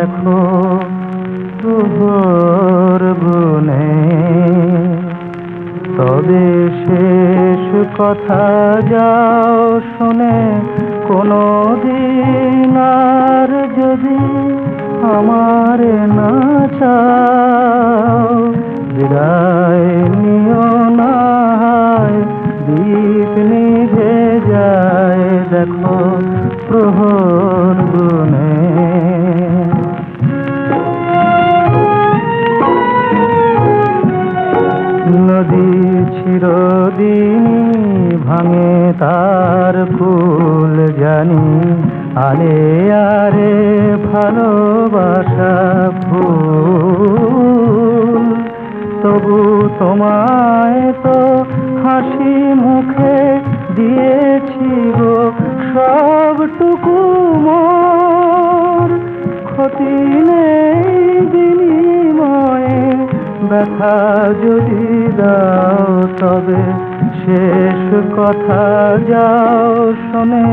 দেখো প্রহর গুনে তবে শেষ কথা যাও শুনে কোনো দিন আর যদি আমার না চাও, বিদায় নিও না দীপ নিভে যায়। দেখো চিরদিনই ভাঙে তার ফুল জানি। আরে আরে ভালোবাসা ফুল। তবু তোমায় তো হাসি মুখে দিয়েছি গো, সবটুকু মোর। ক্ষতি নেই ব্যথা যদি দাও তবে শেষ কথা যাও শোনে।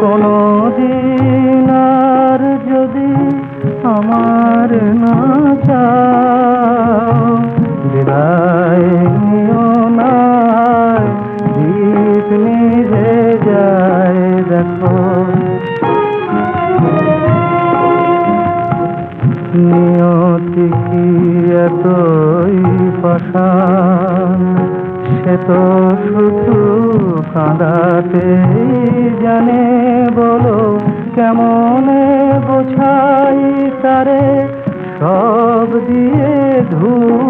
কোনো দিন আর যদি আমার না চাও, বিদায় না। দীপ নিভে যায়, দেখো। নিয়তি কি এতই পাশান সে তো শুধু কাঁদাতে জানে বলো কেমন বোঝাই তারে? সব দিয়ে ধূপ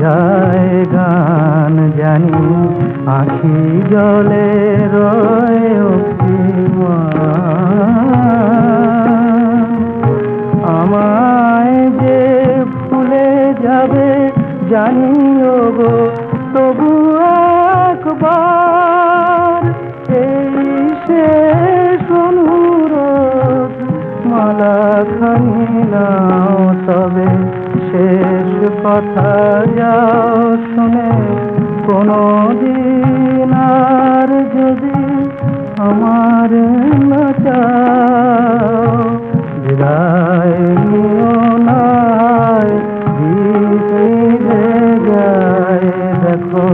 যায় গান জানি, আখি জলে রয়। আমায় যে ভুলে যাবে জানিও গো তবু একবার এই শেষ অনুরোধ মালা খানি নাও তবে শেষ কথা যাও শুনে কোনো দিন আর যদি আমার না চাও বিদায় নিও না দীপ নিভে যায় দেখো